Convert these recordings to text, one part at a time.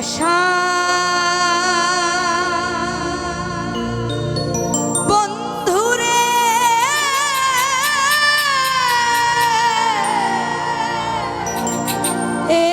আশা বন্ধুরে এ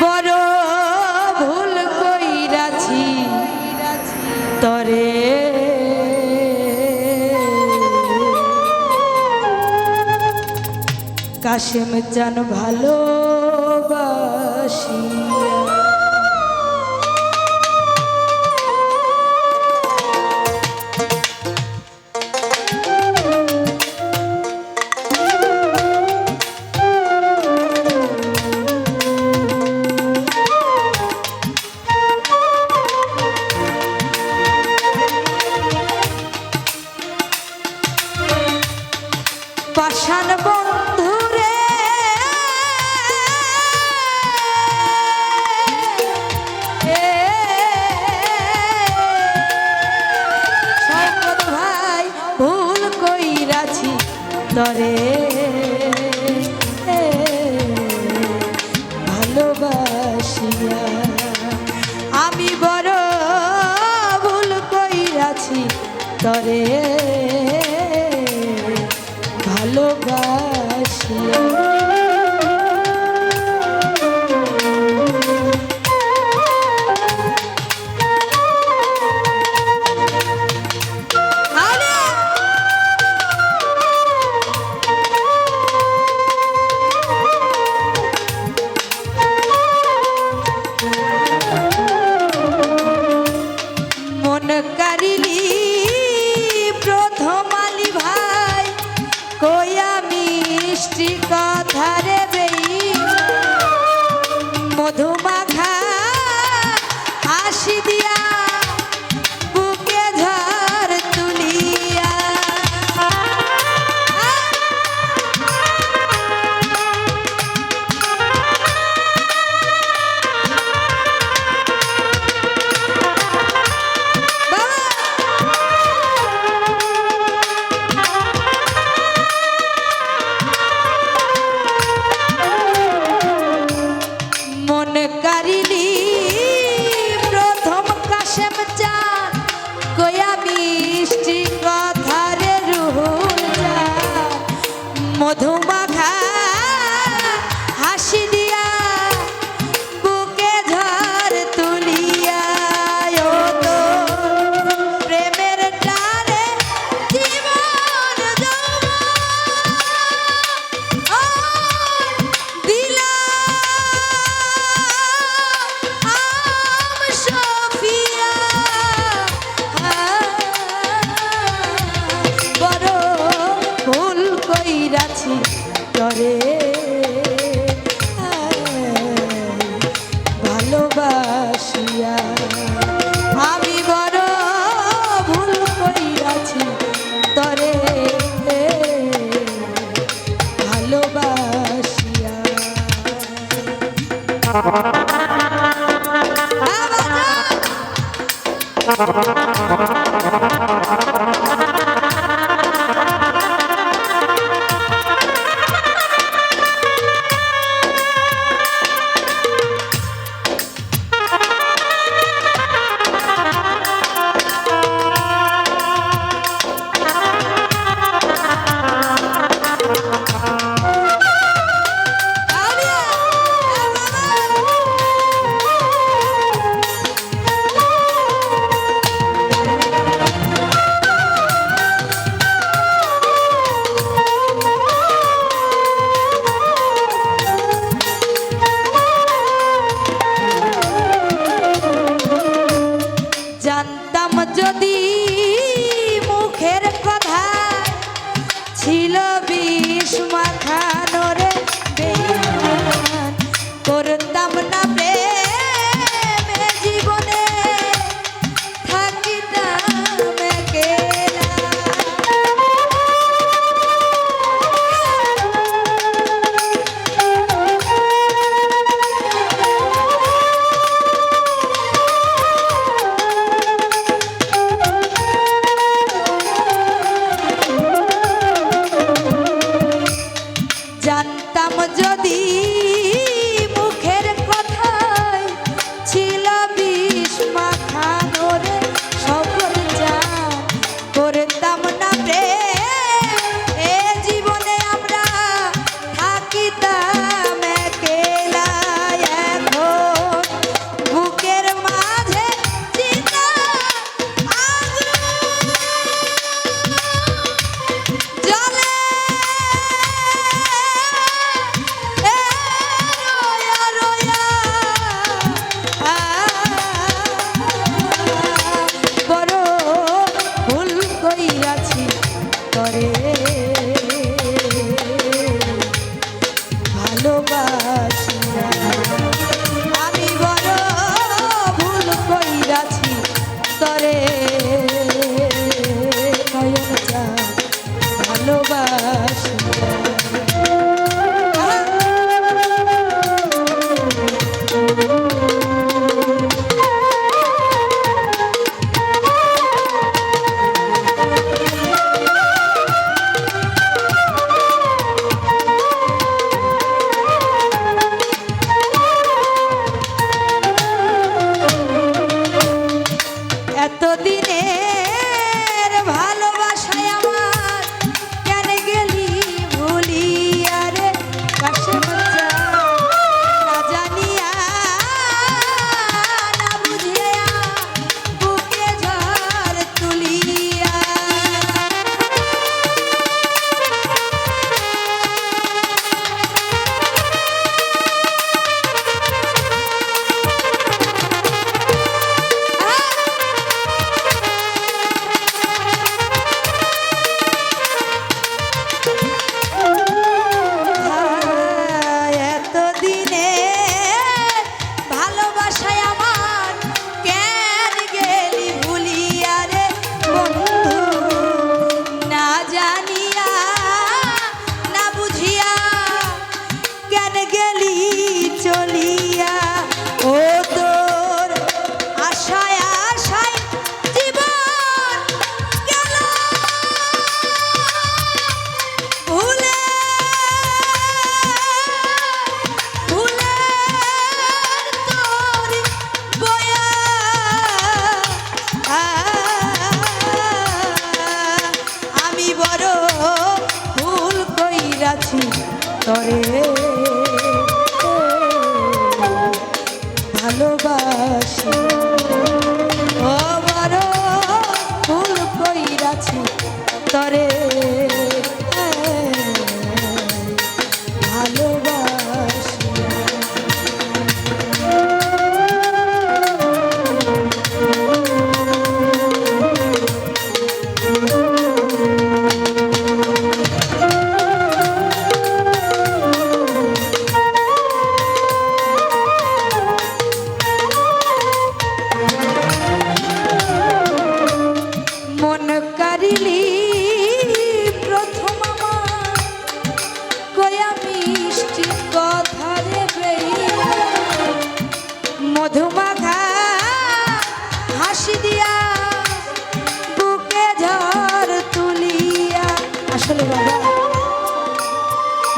বড় কাশেম যেন ভালোবাসি। তরে ভালোবাসিয়া আমি বড় ভুল কইরাছি তরে। ভালোবাসিয়া দিলি প্রথম আলি ভাই কইয়া মিষ্টি কথা রে সাধু Ha ha ha! তরে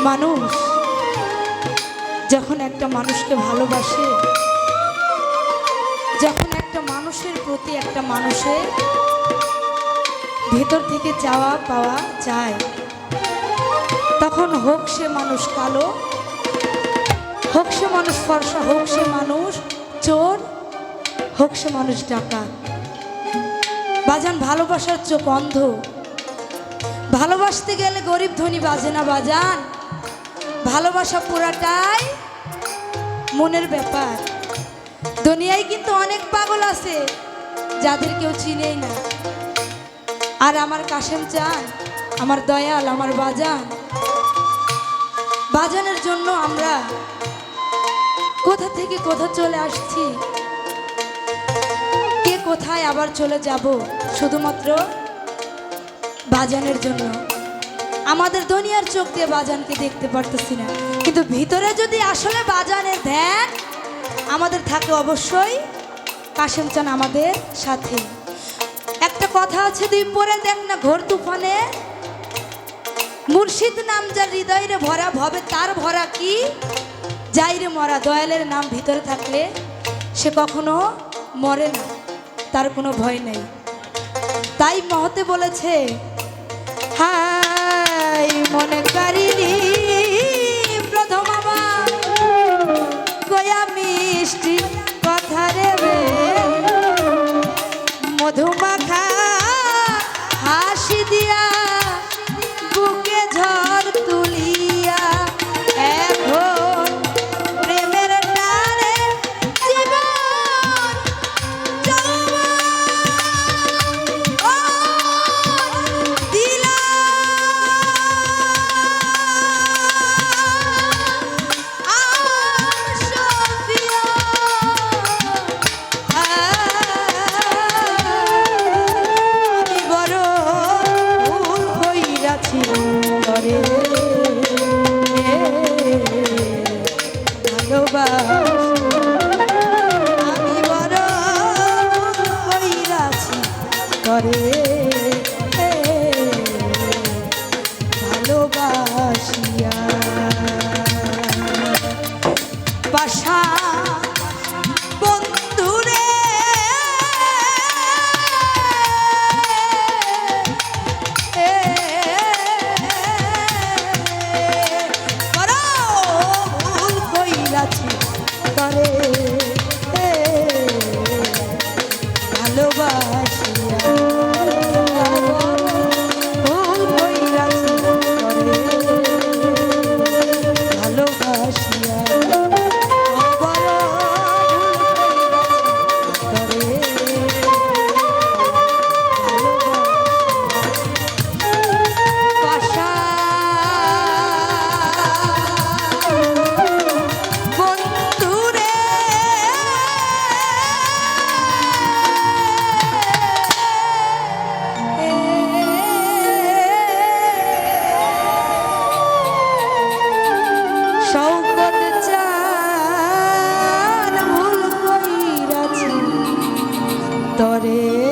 মানুষ যখন একটা মানুষকে ভালোবাসে, যখন একটা মানুষের প্রতি একটা মানুষের ভেতর থেকে চাওয়া পাওয়া যায়, তখন হোক সে মানুষ কালো, হোক সে মানুষ ফর্সা, হোক সে মানুষ চোর, হোক সে মানুষ ডাকা বাজান, ভালোবাসার চোখ অন্ধ। ভালোবাসতে গেলে গরিব ধনী বাজে না বাজান? ভালোবাসা পুরাটাই মনের ব্যাপার। দুনিয়ায় কিন্তু অনেক পাগল আছে, যাদের কেউ চিনেই না। আর আমার কাশেম চান, আমার দয়াল, আমার বাজান। বাজানের জন্য আমরা কোথা থেকে কোথা চলে আসছি? কে কোথায় আবার চলে যাব? শুধুমাত্র বাজানের জন্য। আমাদের দুনিয়ার চোখ দিয়ে বাজানকে দেখতে পারতেছি না। কিন্তু ভিতরে যদি আসলে বাজানের ধ্যান আমাদের থাকে অবশ্যই কাশেম চান আমাদের সাথে। একটা কথা আছে, তুই পরে দেখ না ঘোর তুফানে। মুর্শিদ নাম যার হৃদয়ের ভরা ভবে, তার ভরা কি? যাইরে মরা, দয়ালের নাম ভিতরে থাকলে সে কখনো মরে না, তার কোনো ভয় নেই। তাই মহতে বলেছে হাই মনে কারিনি। প্রথম আমার গোয়া মিষ্টি কথা ভালোবাসিয়া অন্তরে